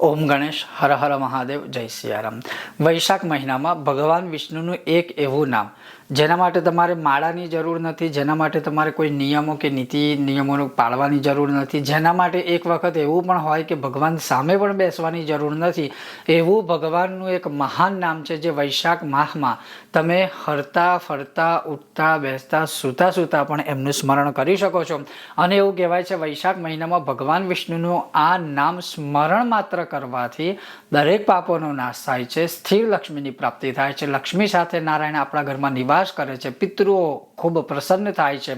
ઓમ ગણેશ, હર હર મહાદેવ, જય સિયારામ. વૈશાખ મહિનામાં ભગવાન વિષ્ણુનું એક એવું નામ. જેના માટે તમારે માળાની જરૂર નથી, જેના માટે તમારે કોઈ નિયમો કે નીતિ નિયમોનું પાળવાની જરૂર નથી, જેના માટે એક વખત એવું પણ હોય કે ભગવાન સામે પણ બેસવાની જરૂર નથી, એવું ભગવાનનું એક મહાન નામ છે જે વૈશાખ માહમાં તમે હરતા, ફરતા, ઉઠતા, બેસતા, સૂતા સૂતા પણ એમનું સ્મરણ કરી શકો છો. અને એવું કહેવાય છે, વૈશાખ મહિનામાં ભગવાન વિષ્ણુનું આ નામ સ્મરણ માત્ર કરવાથી દરેક પાપોનો નાશ થાય છે, સ્થિર લક્ષ્મીની પ્રાપ્તિ થાય છે. લક્ષ્મી સાથે નારાયણ આપણા ઘરમાં નિવાસ કરે છે. પિતૃઓ ખૂબ પ્રસન્ન થાય છે.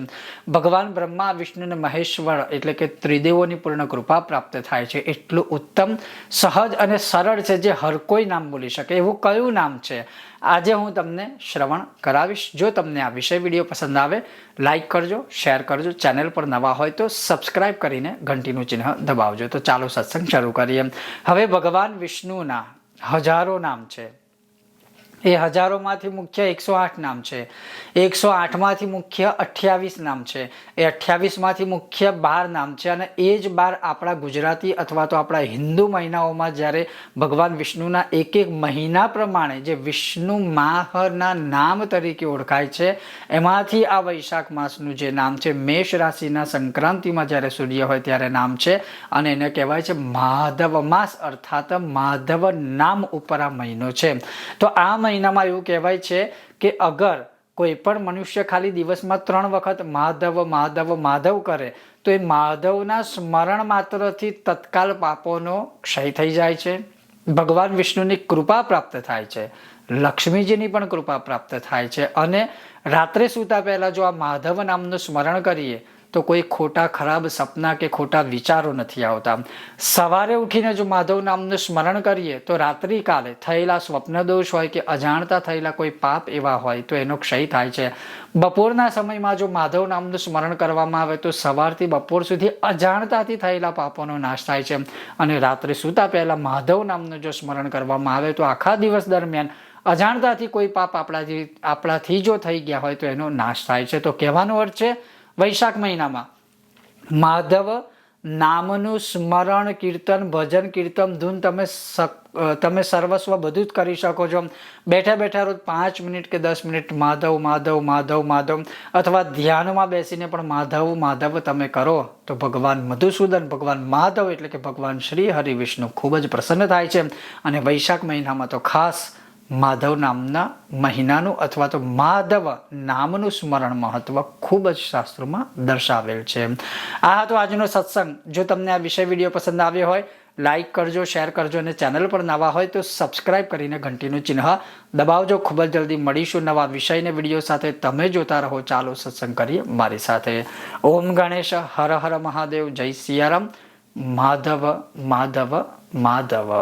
ભગવાન બ્રહ્મા, વિષ્ણુ અને મહેશ્વર એટલે કે ત્રિદેવોની પૂર્ણ કૃપા પ્રાપ્ત થાય છે. એટલું ઉત્તમ, સહજ અને સરળ છે જે હર કોઈ નામ બોલી શકે. એવું કયું નામ છે? આજે હું તમને શ્રવણ કરાવીશ. જો તમને આ વિષય વીડિયો પસંદ આવે લાઇક કરજો શેર કરજો. ચેનલ પર નવા હોય તો સબસ્ક્રાઇબ કરીને ઘંટીનું ચિહ્ન દબાવજો. તો ચાલો સત્સંગ શરૂ કરીએ. હવે ભગવાન વિષ્ણુના હજારો નામ છે. એ હજારોમાંથી મુખ્ય એકસો આઠ નામ છે. એકસો આઠમાંથી મુખ્ય અઠ્યાવીસ નામ છે. એ અઠ્યાવીસમાંથી મુખ્ય બાર નામ છે અને એ જ બાર આપણા ગુજરાતી અથવા તો આપણા હિન્દુ મહિનાઓમાં જ્યારે ભગવાન વિષ્ણુના એક એક મહિના પ્રમાણે જે વિષ્ણુ માહરના નામ તરીકે ઓળખાય છે, એમાંથી આ વૈશાખ માસનું જે નામ છે, મેષ રાશિના સંક્રાંતિમાં જ્યારે સૂર્ય હોય ત્યારે નામ છે અને એને કહેવાય છે માધવ માસ, અર્થાત માધવ નામ ઉપર આ મહિનો છે. તો આ મહિનામાં એવું કહેવાય છે કે અગર કોઈ પણ મનુષ્ય ખાલી દિવસમાં ત્રણ વખત માધવ માધવ માધવ કરે, તો એ માધવના સ્મરણ માત્રથી તત્કાલ પાપોનો ક્ષય થઈ જાય છે. ભગવાન વિષ્ણુની કૃપા પ્રાપ્ત થાય છે. લક્ષ્મીજીની પણ કૃપા પ્રાપ્ત થાય છે. અને રાત્રે સૂતા પહેલાં જો આ માધવ નામનું સ્મરણ કરીએ તો કોઈ ખોટા ખરાબ સપના કે ખોટા વિચારો નથી આવતા. સવારે ઉઠીને જો માધવ નામનું સ્મરણ કરીએ, તો રાત્રિકાલે થયેલા સ્વપ્ન દોષ હોય કે અજાણતા થયેલા કોઈ પાપ એવા હોય, તો એનો ક્ષય થાય છે. બપોરના સમયમાં જો માધવ નામનું સ્મરણ કરવામાં આવે, તો સવારથી બપોર સુધી અજાણતાથી થયેલા પાપોનો નાશ થાય છે. અને રાત્રે સૂતા પહેલાં માધવ નામનું જો સ્મરણ કરવામાં આવે, તો આખા દિવસ દરમિયાન અજાણતાથી કોઈ પાપ આપણાથી આપણાથી જો થઈ ગયા હોય, તો એનો નાશ થાય છે. તો કહેવાનો અર્થ છે વૈશાખ મહિનામાં. માધવ નામનું સ્મરણ, કીર્તન, ભજન, કીર્તન, ધૂન તમે તમે સર્વસ્વ બધું જ કરી શકો છો. બેઠા બેઠા રોજ પાંચ મિનિટ કે દસ મિનિટ માધવ માધવ માધવ માધવ અથવા ધ્યાનમાં બેસીને પણ માધવ માધવ તમે કરો. તો ભગવાન મધુસૂદન, ભગવાન માધવ એટલે કે ભગવાન શ્રી હરિ વિષ્ણુ ખૂબ જ પ્રસન્ન થાય છે. અને વૈશાખ મહિનામાં તો ખાસ માધવ નામના મહિનાનું અથવા તો માધવ નામનું સ્મરણ મહત્વ ખૂબ જ શાસ્ત્રોમાં દર્શાવેલ છે. આ હતો આજનો સત્સંગ. જો તમને આ વિષય વીડિયો પસંદ આવ્યો હોય, લાઈક કરજો, શેર કરજો અને ચેનલ પર નવા હોય તો સબસ્ક્રાઇબ કરીને ઘંટીનું ચિહ્ન દબાવજો. ખૂબ જ જલ્દી મળીશું નવા વિષયને વીડિયો સાથે. તમે જોતા રહો. ચાલો સત્સંગ કરીએ મારી સાથે. ઓમ ગણેશ હર હર મહાદેવ. જય સિયારામ. માધવ માધવ માધવ.